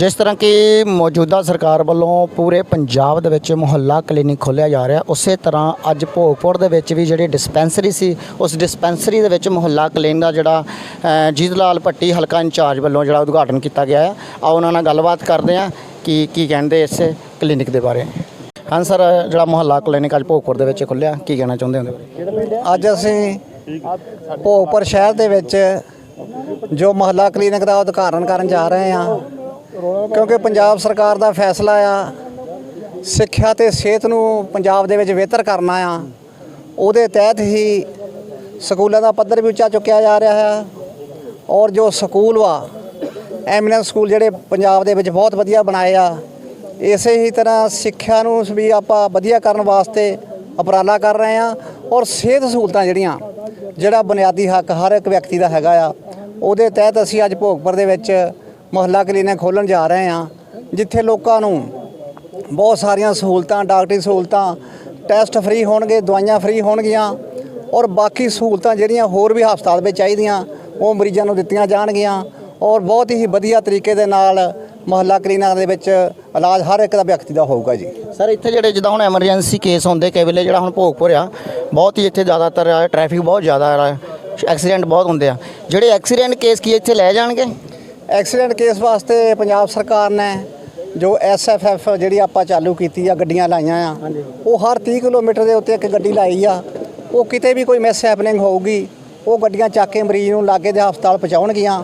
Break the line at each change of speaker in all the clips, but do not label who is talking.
ਜਿਸ ਤਰ੍ਹਾਂ ਕਿ ਮੌਜੂਦਾ ਸਰਕਾਰ ਵੱਲੋਂ ਪੂਰੇ ਪੰਜਾਬ ਦੇ ਵਿੱਚ ਮੁਹੱਲਾ ਕਲੀਨਿਕ ਖੋਲ੍ਹਿਆ ਜਾ ਰਿਹਾ, ਉਸੇ ਤਰ੍ਹਾਂ ਅੱਜ ਭੋਗਪੁਰ ਦੇ ਵਿੱਚ ਵੀ ਜਿਹੜੀ ਡਿਸਪੈਂਸਰੀ ਸੀ, ਉਸ ਡਿਸਪੈਂਸਰੀ ਦੇ ਵਿੱਚ ਮੁਹੱਲਾ ਕਲੀਨਿਕ ਦਾ ਜਿਹੜਾ ਜੀਤ ਲਾਲ ਭੱਟੀ ਹਲਕਾ ਇੰਚਾਰਜ ਵੱਲੋਂ ਜਿਹੜਾ ਉਦਘਾਟਨ ਕੀਤਾ ਗਿਆ ਹੈ। ਆ ਉਹਨਾਂ ਨਾਲ ਗੱਲਬਾਤ ਕਰਦੇ ਆ ਕਿ ਕੀ ਕਹਿੰਦੇ ਇਸ ਕਲੀਨਿਕ ਦੇ ਬਾਰੇ। ਹਾਂ ਸਰ, ਜਿਹੜਾ ਮੁਹੱਲਾ ਕਲੀਨਿਕ ਅੱਜ ਭੋਗਪੁਰ ਦੇ ਵਿੱਚ ਖੁੱਲ੍ਹਿਆ, ਕੀ ਕਹਿਣਾ ਚਾਹੁੰਦੇ ਹੋ?
ਅੱਜ ਅਸੀਂ ਭੋਗਪੁਰ ਸ਼ਹਿਰ ਦੇ ਵਿੱਚ ਜੋ ਮੁਹੱਲਾ ਕਲੀਨਿਕ ਦਾ ਉਦਘਾਟਨ ਕਰਨ ਜਾ ਰਹੇ ਹਾਂ ਕਿਉਂਕਿ ਪੰਜਾਬ ਸਰਕਾਰ ਦਾ ਫੈਸਲਾ ਆ, ਸਿੱਖਿਆ ਤੇ ਸਿਹਤ ਨੂੰ ਪੰਜਾਬ ਦੇ ਵਿੱਚ ਬਿਹਤਰ ਕਰਨਾ ਆ। ਉਹਦੇ ਤਹਿਤ ਹੀ ਸਕੂਲਾਂ ਦਾ ਪੱਧਰ ਵੀ ਉੱਚਾ ਚੁੱਕਿਆ ਜਾ ਰਿਹਾ ਹੈ। ਔਰ ਜੋ ਸਕੂਲ ਵਾ, ਐਮੀਨੈਂਸ ਸਕੂਲ ਜਿਹੜੇ ਪੰਜਾਬ ਦੇ ਵਿੱਚ ਬਹੁਤ ਵਧੀਆ ਬਣਾਏ ਆ, ਇਸੇ ਹੀ ਤਰ੍ਹਾਂ ਸਿੱਖਿਆ ਨੂੰ ਵੀ ਆਪਾਂ ਵਧੀਆ ਕਰਨ ਵਾਸਤੇ ਉਪਰਾਲਾ ਕਰ ਰਹੇ ਆ। ਔਰ ਸਿਹਤ ਸਹੂਲਤਾਂ ਜਿਹੜੀਆਂ, ਜਿਹੜਾ ਬੁਨਿਆਦੀ ਹੱਕ ਹਰ ਇੱਕ ਵਿਅਕਤੀ ਦਾ ਹੈਗਾ ਆ, ਉਹਦੇ ਤਹਿਤ ਅਸੀਂ ਅੱਜ ਭੋਗਪੁਰ ਦੇ ਵਿੱਚ ਮੁਹੱਲਾ ਕਲੀਨਿਕ ਖੋਲ੍ਹਣ ਜਾ ਰਹੇ ਹਾਂ, ਜਿੱਥੇ ਲੋਕਾਂ ਨੂੰ ਬਹੁਤ ਸਾਰੀਆਂ ਸਹੂਲਤਾਂ, ਡਾਕਟਰੀ ਸਹੂਲਤਾਂ, ਟੈਸਟ ਫ੍ਰੀ ਹੋਣਗੇ, ਦਵਾਈਆਂ ਫ੍ਰੀ ਹੋਣਗੀਆਂ, ਔਰ ਬਾਕੀ ਸਹੂਲਤਾਂ ਜਿਹੜੀਆਂ ਹੋਰ ਵੀ ਹਸਪਤਾਲ ਵਿੱਚ ਚਾਹੀਦੀਆਂ, ਉਹ ਮਰੀਜ਼ਾਂ ਨੂੰ ਦਿੱਤੀਆਂ ਜਾਣਗੀਆਂ, ਔਰ ਬਹੁਤ ਹੀ ਵਧੀਆ ਤਰੀਕੇ ਦੇ ਨਾਲ ਮੁਹੱਲਾ ਕਲੀਨਿਕਾਂ ਦੇ ਵਿੱਚ ਇਲਾਜ ਹਰ ਇੱਕ ਦਾ ਵਿਅਕਤੀ ਦਾ ਹੋਊਗਾ ਜੀ।
ਸਰ, ਇੱਥੇ ਜਿਹੜੇ ਜਿੱਦਾਂ ਹੁਣ ਐਮਰਜੈਂਸੀ ਕੇਸ ਹੁੰਦੇ, ਕਈ ਵੇਲੇ ਜਿਹੜਾ ਹੁਣ ਭੋਗਪੁਰ ਆ, ਬਹੁਤ ਹੀ ਇੱਥੇ ਜ਼ਿਆਦਾਤਰ ਟ੍ਰੈਫਿਕ ਬਹੁਤ ਜ਼ਿਆਦਾ ਆ ਐਕਸੀਡੈਂਟ ਬਹੁਤ ਹੁੰਦੇ ਆ। ਜਿਹੜੇ ਐਕਸੀਡੈਂਟ ਕੇਸ ਕੀ ਇੱਥੇ ਲੈ ਜਾਣਗੇ?
ਐਕਸੀਡੈਂਟ ਕੇਸ ਵਾਸਤੇ ਪੰਜਾਬ ਸਰਕਾਰ ਨੇ ਜੋ ਐਸਐਫਐਫ ਜਿਹੜੀ ਆਪਾਂ ਚਾਲੂ ਕੀਤੀ ਆ ਗੱਡੀਆਂ ਲਾਈਆਂ ਆ ਉਹ ਹਰ 30 ਕਿਲੋਮੀਟਰ ਦੇ ਉੱਤੇ ਇੱਕ ਗੱਡੀ ਲਾਈ ਆ। ਉਹ ਕਿਤੇ ਵੀ ਕੋਈ ਮਿਸ ਹੈਪਨਿੰਗ ਹੋਊਗੀ ਉਹ ਗੱਡੀਆਂ ਚੱਕ ਕੇ ਮਰੀਜ਼ ਨੂੰ ਲਾਗੇ ਦੇ ਹਸਪਤਾਲ ਪਹੁੰਚਾਉਣਗੀਆਂ।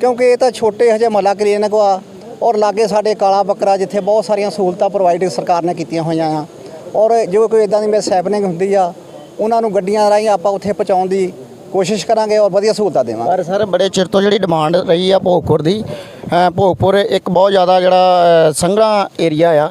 ਕਿਉਂਕਿ ਇਹ ਤਾਂ ਛੋਟੇ ਹਜੇ ਮਹੱਲਾ ਕਲੀਨਿਕ ਆ ਔਰ ਲਾਗੇ ਸਾਡੇ ਕਾਲਾ ਬੱਕਰਾ ਜਿੱਥੇ ਬਹੁਤ ਸਾਰੀਆਂ ਸਹੂਲਤਾਂ ਪ੍ਰੋਵਾਈਡ ਸਰਕਾਰ ਨੇ ਕੀਤੀਆਂ ਹੋਈਆਂ ਆ। ਔਰ ਜੋ ਕੋਈ ਇਦਾਂ ਦੀ ਮਿਸ ਹੈਪਨਿੰਗ ਹੁੰਦੀ ਆ ਉਹਨਾਂ ਨੂੰ ਗੱਡੀਆਂ ਰਾਹੀਂ ਆਪਾਂ ਉੱਥੇ ਪਹੁੰਚਾਉਣ ਦੀ ਕੋਸ਼ਿਸ਼ ਕਰਾਂਗੇ ਔਰ ਵਧੀਆ ਸਹੂਲਤਾਂ ਦੇਵਾਂਗੇ।
ਪਰ ਸਰ, ਬੜੇ ਚਿਰ ਤੋਂ ਜਿਹੜੀ ਡਿਮਾਂਡ ਰਹੀ ਆ ਭੋਗਪੁਰ ਦੀ ਭੋਗਪੁਰ ਇੱਕ ਬਹੁਤ ਜ਼ਿਆਦਾ ਜਿਹੜਾ ਸੰਘਣਾ ਏਰੀਆ ਆ,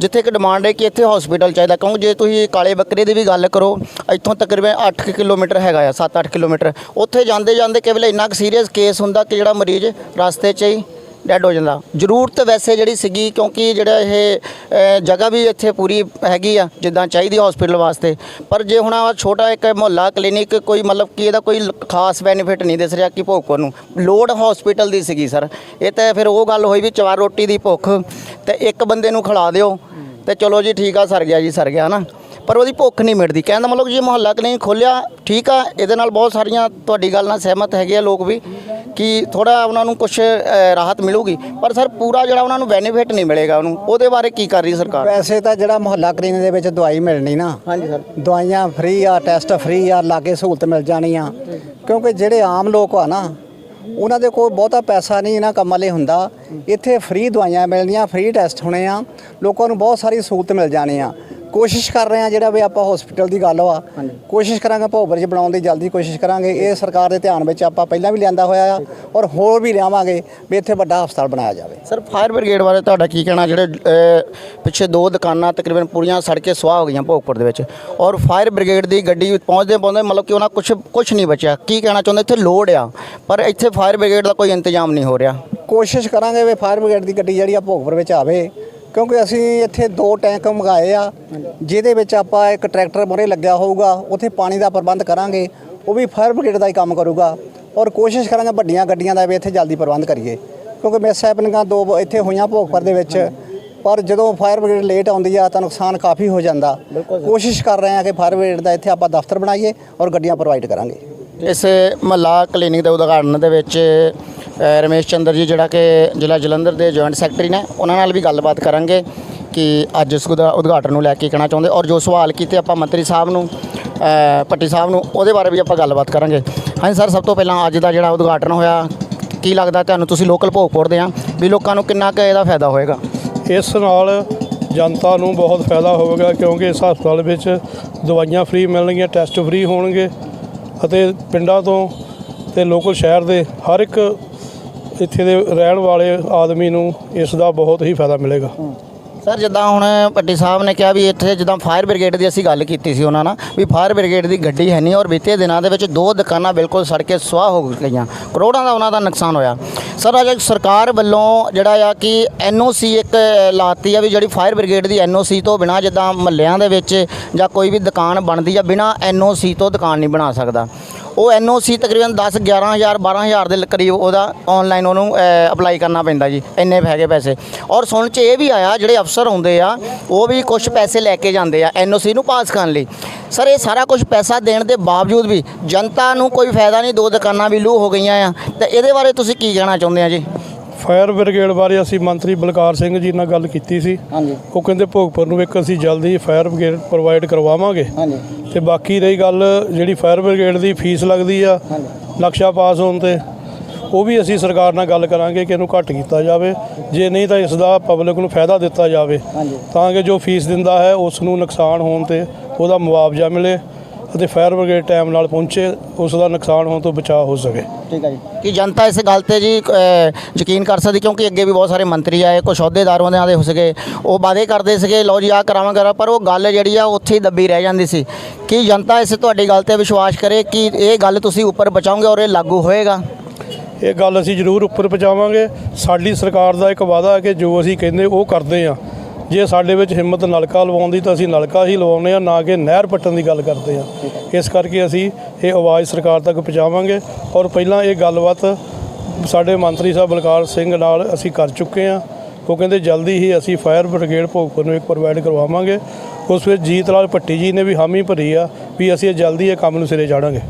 ਜਿੱਥੇ ਇੱਕ ਡਿਮਾਂਡ ਹੈ ਕਿ ਇੱਥੇ ਹਸਪੀਟਲ ਚਾਹੀਦਾ। ਕਿਉਂਕਿ ਜੇ ਤੁਸੀਂ ਕਾਲੇ ਬੱਕਰੇ ਦੀ ਵੀ ਗੱਲ ਕਰੋ, ਇੱਥੋਂ ਤਕਰੀਬਨ 8 ਕਿਲੋਮੀਟਰ ਹੈਗਾ ਆ 7-8 ਕਿਲੋਮੀਟਰ। ਉੱਥੇ ਜਾਂਦੇ ਜਾਂਦੇ ਕਈ ਵੇਲੇ ਇੰਨਾ ਕੁ ਸੀਰੀਅਸ ਕੇਸ ਹੁੰਦਾ ਕਿ ਜਿਹੜਾ ਮਰੀਜ਼ ਰਸਤੇ 'ਚ ਹੀ ਡੈੱਡ ਹੋ ਜਾਂਦਾ। ਜ਼ਰੂਰਤ ਵੈਸੇ ਜਿਹੜੀ ਸੀਗੀ, ਕਿਉਂਕਿ ਜਿਹੜਾ ਇਹ ਜਗ੍ਹਾ ਵੀ ਇੱਥੇ ਪੂਰੀ ਹੈਗੀ ਆ, ਜਿੱਦਾਂ ਚਾਹੀਦੀ ਹਸਪੀਟਲ ਵਾਸਤੇ। ਪਰ ਜੇ ਹੁਣ ਆਹ ਛੋਟਾ ਇੱਕ ਮੁਹੱਲਾ ਕਲੀਨਿਕ ਕੋਈ ਮਤਲਬ ਕਿ ਇਹਦਾ ਕੋਈ ਖਾਸ ਬੈਨੀਫਿਟ ਨਹੀਂ ਦਿਸ ਰਿਹਾ ਕਿ ਭੋਗਪੁਰ ਨੂੰ ਲੋੜ ਹਸਪੀਟਲ ਦੀ ਸੀਗੀ ਸਰ ਇਹ ਤਾਂ ਫਿਰ ਉਹ ਗੱਲ ਹੋਈ ਵੀ ਚਵਾਰ ਰੋਟੀ ਦੀ ਭੁੱਖ, ਤੇ ਇੱਕ ਬੰਦੇ ਨੂੰ ਖਿਲਾ ਦਿਓ। ਤੇ ਚਲੋ ਜੀ, ਠੀਕ ਆ, ਸਰ ਗਿਆ ਜੀ, ਸਰ ਗਿਆ ਨਾ ਪਰ ਉਹਦੀ ਭੁੱਖ ਨਹੀਂ ਮਿਟਦੀ। ਕਹਿਣ ਦਾ ਮਤਲਬ ਜੇ ਮੁਹੱਲਾ ਕਲੀਨਿਕ ਖੋਲਿਆ ਠੀਕ ਆ ਇਹਦੇ ਨਾਲ ਬਹੁਤ ਸਾਰੀਆਂ ਤੁਹਾਡੀ ਗੱਲ ਨਾਲ ਸਹਿਮਤ ਹੈਗੇ ਆ ਲੋਕ ਵੀ ਕਿ ਥੋੜਾ ਉਹਨਾਂ ਨੂੰ ਕੁਝ ਰਾਹਤ ਮਿਲੂਗੀ। ਪਰ ਸਰ ਪੂਰਾ ਜਿਹੜਾ ਉਹਨਾਂ ਨੂੰ ਬੈਨੀਫਿਟ ਨਹੀਂ ਮਿਲੇਗਾ ਉਹਨੂੰ। ਉਹਦੇ ਬਾਰੇ ਕੀ ਕਰ ਰਹੀ ਸਰਕਾਰ?
ਵੈਸੇ ਤਾਂ ਜਿਹੜਾ ਮੁਹੱਲਾ ਕਲੀਨਿਕ ਦੇ ਵਿੱਚ ਦਵਾਈ ਮਿਲਣੀ ਨਾ
ਹਾਂਜੀ ਸਰ।
ਦਵਾਈਆਂ ਫ੍ਰੀ ਆ ਟੈਸਟ ਫ੍ਰੀ ਆ ਲਾਗੇ ਸਹੂਲਤ ਮਿਲ ਜਾਣੀ ਆ ਕਿਉਂਕਿ ਜਿਹੜੇ ਆਮ ਲੋਕ ਆ ਨਾ ਉਹਨਾਂ ਦੇ ਕੋਲ ਬਹੁਤਾ ਪੈਸਾ ਨਹੀਂ ਇਹਨਾਂ ਕੰਮਾਂ ਲਈ ਹੁੰਦਾ। ਇੱਥੇ ਫ੍ਰੀ ਦਵਾਈਆਂ ਮਿਲਣੀਆਂ ਫ੍ਰੀ ਟੈਸਟ ਹੋਣੇ ਆ। ਲੋਕਾਂ ਨੂੰ ਬਹੁਤ ਸਾਰੀ ਸਹੂਲਤ ਮਿਲ ਜਾਣੀ ਆ। ਕੋਸ਼ਿਸ਼ ਕਰ ਰਹੇ ਆ ਜਿਹੜਾ ਵੀ ਆਪਾਂ ਹਸਪੀਟਲ ਦੀ ਗੱਲ ਵਾ ਕੋਸ਼ਿਸ਼ ਕਰਾਂਗੇ ਭੋਗਪੁਰ 'ਚ ਬਣਾਉਣ ਦੀ ਜਲਦੀ ਕੋਸ਼ਿਸ਼ ਕਰਾਂਗੇ। ਇਹ ਸਰਕਾਰ ਦੇ ਧਿਆਨ ਵਿੱਚ ਆਪਾਂ ਪਹਿਲਾਂ ਵੀ ਲਿਆਂਦਾ ਹੋਇਆ ਆ ਔਰ ਹੋਰ ਵੀ ਲਿਆਵਾਂਗੇ ਵੀ ਇੱਥੇ ਵੱਡਾ ਹਸਪਤਾਲ ਬਣਾਇਆ ਜਾਵੇ।
ਸਰ ਫਾਇਰ ਬ੍ਰਿਗੇਡ ਬਾਰੇ ਤੁਹਾਡਾ ਕੀ ਕਹਿਣਾ? ਜਿਹੜੇ ਪਿੱਛੇ ਦੋ ਦੁਕਾਨਾਂ ਤਕਰੀਬਨ ਪੂਰੀਆਂ ਸੜ ਕੇ ਸੁਆਹ ਹੋ ਗਈਆਂ ਭੋਗਪੁਰ ਦੇ ਵਿੱਚ ਔਰ ਫਾਇਰ ਬ੍ਰਿਗੇਡ ਦੀ ਗੱਡੀ ਪਹੁੰਚਦੇ ਪਹੁੰਚਦੇ ਮਤਲਬ ਕਿ ਉਹਨਾਂ ਕੁਝ ਕੁਝ ਨਹੀਂ ਬਚਿਆ। ਕੀ ਕਹਿਣਾ ਚਾਹੁੰਦੇ? ਇੱਥੇ ਲੋਡ ਆ ਪਰ ਇੱਥੇ ਫਾਇਰ ਬ੍ਰਿਗੇਡ ਦਾ ਕੋਈ ਇੰਤਜ਼ਾਮ ਨਹੀਂ ਹੋ ਰਿਹਾ।
ਕੋਸ਼ਿਸ਼ ਕਰਾਂਗੇ ਵੀ ਫਾਇਰ ਬ੍ਰਿਗੇਡ ਦੀ ਗੱਡੀ ਜਿਹੜੀ ਆ ਭੋਗਪੁਰ ਵਿੱਚ ਆਵੇ। ਕਿਉਂਕਿ ਅਸੀਂ ਇੱਥੇ ਦੋ ਟੈਂਕ ਮੰਗਾਏ ਆ ਜਿਹਦੇ ਵਿੱਚ ਆਪਾਂ ਇੱਕ ਟਰੈਕਟਰ ਮੋਰੇ ਲੱਗਿਆ ਹੋਊਗਾ ਉੱਥੇ ਪਾਣੀ ਦਾ ਪ੍ਰਬੰਧ ਕਰਾਂਗੇ ਉਹ ਵੀ ਫਾਇਰ ਬ੍ਰਿਗੇਡ ਦਾ ਹੀ ਕੰਮ ਕਰੂਗਾ। ਔਰ ਕੋਸ਼ਿਸ਼ ਕਰਾਂਗੇ ਵੱਡੀਆਂ ਗੱਡੀਆਂ ਦਾ ਵੀ ਇੱਥੇ ਜਲਦੀ ਪ੍ਰਬੰਧ ਕਰੀਏ। ਕਿਉਂਕਿ ਮਿਸ ਹੈਪਨਿੰਗਾਂ ਦੋ ਇੱਥੇ ਹੋਈਆਂ ਭੋਗਪੁਰ ਦੇ ਵਿੱਚ ਪਰ ਜਦੋਂ ਫਾਇਰ ਬ੍ਰਿਗੇਡ ਲੇਟ ਆਉਂਦੀ ਆ ਤਾਂ ਨੁਕਸਾਨ ਕਾਫੀ ਹੋ ਜਾਂਦਾ। ਕੋਸ਼ਿਸ਼ ਕਰ ਰਹੇ ਆ ਕਿ ਫਾਇਰ ਬ੍ਰਿਗੇਡ ਦਾ ਇੱਥੇ ਆਪਾਂ ਦਫ਼ਤਰ ਬਣਾਈਏ ਔਰ ਗੱਡੀਆਂ ਪ੍ਰੋਵਾਈਡ ਕਰਾਂਗੇ।
ਇਸ ਮਹੱਲਾ ਕਲੀਨਿਕ ਦੇ ਉਦਘਾਟਨ ਦੇ ਵਿੱਚ ਰਮੇਸ਼ ਚੰਦਰ ਜੀ ਜਿਹੜਾ ਕਿ ਜ਼ਿਲ੍ਹਾ ਜਲੰਧਰ ਦੇ ਜੁਆਇੰਟ ਸੈਕਟਰੀ ਨੇ ਉਹਨਾਂ ਨਾਲ ਵੀ ਗੱਲਬਾਤ ਕਰਾਂਗੇ ਕਿ ਅੱਜ ਇਸ ਦਾ ਉਦਘਾਟਨ ਨੂੰ ਲੈ ਕੇ ਕਹਿਣਾ ਚਾਹੁੰਦੇ ਔਰ ਜੋ ਸਵਾਲ ਕੀਤੇ ਆਪਾਂ ਮੰਤਰੀ ਸਾਹਿਬ ਨੂੰ ਅ, ਭੱਟੀ ਸਾਹਿਬ ਨੂੰ ਉਹਦੇ ਬਾਰੇ ਵੀ ਆਪਾਂ ਗੱਲਬਾਤ ਕਰਾਂਗੇ। ਹਾਂਜੀ ਸਰ ਸਭ ਤੋਂ ਪਹਿਲਾਂ ਅੱਜ ਦਾ ਜਿਹੜਾ ਉਦਘਾਟਨ ਹੋਇਆ ਕੀ ਲੱਗਦਾ ਤੁਹਾਨੂੰ ਤੁਸੀਂ ਲੋਕਲ ਭੋਗਪੁਰ ਦੇ ਆ ਵੀ ਲੋਕਾਂ ਨੂੰ ਕਿੰਨਾ ਕੁ ਇਹਦਾ ਫਾਇਦਾ ਹੋਏਗਾ?
ਇਸ ਨਾਲ ਜਨਤਾ ਨੂੰ ਬਹੁਤ ਫਾਇਦਾ ਹੋਵੇਗਾ ਕਿਉਂਕਿ ਇਸ ਹਸਪਤਾਲ ਵਿੱਚ ਦਵਾਈਆਂ ਫ੍ਰੀ ਮਿਲਣਗੀਆਂ ਟੈਸਟ ਫ੍ਰੀ ਹੋਣਗੇ। ਅਤੇ ਪਿੰਡਾਂ ਤੋਂ ਤੇ ਲੋਕਲ ਸ਼ਹਿਰ ਦੇ ਹਰ ਇੱਕ ਇੱਥੇ ਦੇ ਰਹਿਣ ਵਾਲੇ ਆਦਮੀ ਨੂੰ ਇਸ ਦਾ ਬਹੁਤ ਹੀ ਫਾਇਦਾ ਮਿਲੇਗਾ।
ਸਰ, ਜਿੱਦਾਂ ਹੁਣ ਭੱਟੀ ਸਾਹਿਬ ਨੇ ਕਿਹਾ ਵੀ ਇੱਥੇ ਜਿੱਦਾਂ ਫਾਇਰ ਬ੍ਰਿਗੇਡ ਦੀ ਅਸੀਂ ਗੱਲ ਕੀਤੀ ਸੀ ਉਹਨਾਂ ਨਾਲ, ਵੀ ਫਾਇਰ ਬ੍ਰਿਗੇਡ ਦੀ ਗੱਡੀ ਹੈ ਨਹੀਂ ਔਰ ਬੀਤੇ ਦਿਨਾਂ ਦੇ ਵਿੱਚ ਦੋ ਦੁਕਾਨਾਂ ਬਿਲਕੁਲ ਸੜ ਕੇ ਸੁਆਹ ਹੋ ਗਈਆਂ। ਕਰੋੜਾਂ ਦਾ ਉਹਨਾਂ ਦਾ ਨੁਕਸਾਨ ਹੋਇਆ। ਸਰ, ਅੱਜ ਸਰਕਾਰ ਵੱਲੋਂ ਜਿਹੜਾ ਆ ਕਿ ਐਨਓਸੀ ਇੱਕ ਲਾਤੀ ਆ ਵੀ ਜਿਹੜੀ ਫਾਇਰ ਬ੍ਰਿਗੇਡ ਦੀ ਐਨਓਸੀ ਤੋਂ ਬਿਨਾ ਜਿੱਦਾਂ ਮਹੱਲਿਆਂ ਦੇ ਵਿੱਚ ਜਾਂ ਕੋਈ ਵੀ ਦੁਕਾਨ ਬਣਦੀ ਆ, ਬਿਨਾ ਐਨਓਸੀ ਤੋਂ ਦੁਕਾਨ ਨਹੀਂ ਬਣਾ ਸਕਦਾ। ਉਹ ਐਨਓਸੀ ਤਕਰੀਬਨ 10 11000 12000 ਦੇ ਕਰੀਬ ਉਹਦਾ ਆਨਲਾਈਨ ਉਹਨੂੰ ਅਪਲਾਈ ਕਰਨਾ ਪੈਂਦਾ ਜੀ ਇੰਨੇ ਹੈਗੇ ਪੈਸੇ। ਔਰ ਸੁਣ ਚ ਇਹ ਵੀ ਆਇਆ ਜਿਹੜੇ ਅਫਸਰ ਆਉਂਦੇ ਆ ਉਹ ਵੀ ਕੁਝ ਪੈਸੇ ਲੈ ਕੇ ਜਾਂਦੇ ਆ ਐਨਓਸੀ ਨੂੰ ਪਾਸ ਕਰਨ ਲਈ। ਸਰ ਇਹ ਸਾਰਾ ਕੁਝ ਪੈਸਾ ਦੇਣ ਦੇ ਬਾਵਜੂਦ ਵੀ ਜਨਤਾ ਨੂੰ ਕੋਈ ਫਾਇਦਾ ਨਹੀਂ ਦੋ ਦੁਕਾਨਾਂ ਵੀ ਲੂ ਹੋ ਗਈਆਂ ਆ। ਤੇ ਇਹਦੇ ਬਾਰੇ ਤੁਸੀਂ ਕੀ ਕਹਿਣਾ ਚਾਹੁੰਦੇ ਆ ਜੀ?
ਫਾਇਰ ਬ੍ਰਿਗੇਡ ਬਾਰੇ ਅਸੀਂ ਮੰਤਰੀ ਬਲਕਾਰ ਸਿੰਘ ਜੀ ਨਾਲ ਗੱਲ ਕੀਤੀ ਸੀ।
ਹਾਂਜੀ।
ਉਹ ਕਹਿੰਦੇ ਭੋਗਪੁਰ ਨੂੰ ਇੱਕ ਅਸੀਂ ਜਲਦੀ ਫਾਇਰ ਬ੍ਰਿਗੇਡ ਪ੍ਰੋਵਾਈਡ ਕਰਵਾਵਾਂਗੇ।
ਹਾਂਜੀ।
ਤੇ ਬਾਕੀ ਰਹੀ ਗੱਲ ਜਿਹੜੀ ਫਾਇਰ ਬ੍ਰਿਗੇਡ ਦੀ ਫੀਸ ਲੱਗਦੀ ਆ ਨਕਸ਼ਾ ਪਾਸ ਹੋਣ ਤੇ ਉਹ ਵੀ ਅਸੀਂ ਸਰਕਾਰ ਨਾਲ ਗੱਲ ਕਰਾਂਗੇ ਕਿ ਇਹਨੂੰ ਘੱਟ ਕੀਤਾ ਜਾਵੇ। ਜੇ ਨਹੀਂ ਤਾਂ ਇਸ ਦਾ ਪਬਲਿਕ ਨੂੰ ਫਾਇਦਾ ਦਿੱਤਾ ਜਾਵੇ। ਤਾਂ ਕਿ ਜੋ ਫੀਸ ਦਿੰਦਾ ਹੈ ਉਸ ਨੂੰ ਨੁਕਸਾਨ ਹੋਣ ਤੇ ਉਹਦਾ ਮੁਆਵਜ਼ਾ ਮਿਲੇ। ਅਤੇ ਫਾਇਰ ਬ੍ਰਿਗੇਡ ਟਾਈਮ ਨਾਲ ਪਹੁੰਚੇ ਉਸ ਦਾ ਨੁਕਸਾਨ ਹੋਣ ਤੋਂ ਬਚਾਅ ਹੋ ਸਕੇ।
ਠੀਕ ਹੈ ਜੀ। ਕੀ ਜਨਤਾ ਇਸ ਗੱਲ ਤੇ ਜੀ ਯਕੀਨ ਕਰ ਸਕਦੀ ਕਿਉਂਕਿ ਅੱਗੇ ਵੀ ਬਹੁਤ ਸਾਰੇ ਮੰਤਰੀ ਆਏ ਕੁਝ ਅਹੁਦੇਦਾਰ ਉਹਨਾਂ ਦੇ ਹੋ ਸਕੇ ਉਹ ਵਾਅਦੇ ਕਰਦੇ ਸੀਗੇ ਲਓ ਜੀ ਆ ਕਰਾਵਾਂਗਾ ਪਰ ਉਹ ਗੱਲ ਜਿਹੜੀ ਆ ਉੱਥੇ ਹੀ ਦੱਬੀ ਰਹਿ ਜਾਂਦੀ ਸੀ। ਕੀ ਜਨਤਾ ਇਸ ਤੁਹਾਡੀ ਗੱਲ ਤੇ ਵਿਸ਼ਵਾਸ ਕਰੇ ਕਿ ਇਹ ਗੱਲ ਤੁਸੀਂ ਉੱਪਰ ਬਚਾਓਗੇ ਔਰ ਇਹ ਲਾਗੂ ਹੋਏਗਾ?
ਇਹ ਗੱਲ ਅਸੀਂ ਜ਼ਰੂਰ ਉੱਪਰ ਪਹੁੰਚਾਵਾਂਗੇ। ਸਾਡੀ ਸਰਕਾਰ ਦਾ ਇੱਕ ਵਾਅਦਾ ਹੈ ਕਿ ਜੋ ਅਸੀਂ ਕਹਿੰਦੇ ਉਹ ਕਰਦੇ ਆ ਜੇ ਸਾਡੇ ਵਿੱਚ ਹਿੰਮਤ ਨਲਕਾ ਲਵਾਉਣ ਦੀ ਤਾਂ ਅਸੀਂ ਨਲਕਾ ਹੀ ਲਵਾਉਂਦੇ ਆ ਨਾ ਕਿ ਨਹਿਰ ਪੱਟਣ ਦੀ ਗੱਲ ਕਰਦੇ ਆ ਇਸ ਕਰਕੇ ਅਸੀਂ ਇਹ ਆਵਾਜ਼ ਸਰਕਾਰ ਤੱਕ ਪਹੁੰਚਾਵਾਂਗੇ ਔਰ ਪਹਿਲਾਂ ਇਹ ਗੱਲਬਾਤ ਸਾਡੇ ਮੰਤਰੀ ਸਾਹਿਬ ਬਲਕਾਰ ਸਿੰਘ ਨਾਲ ਅਸੀਂ ਕਰ ਚੁੱਕੇ ਆ ਉਹ ਕਹਿੰਦੇ ਜਲਦੀ ਹੀ ਅਸੀਂ ਫਾਇਰ ਬ੍ਰਿਗੇਡ ਭੋਗਪੁਰ ਨੂੰ ਇੱਕ ਪ੍ਰੋਵਾਈਡ ਕਰਵਾਵਾਂਗੇ। ਉਸ ਵਿੱਚ ਜੀਤ ਲਾਲ ਭੱਟੀ ਜੀ ਨੇ ਵੀ ਹਾਮੀ ਭਰੀ ਆ ਵੀ ਅਸੀਂ ਇਹ ਜਲਦੀ ਇਹ ਕੰਮ ਨੂੰ ਸਿਰੇ ਚਾੜਾਂਗੇ।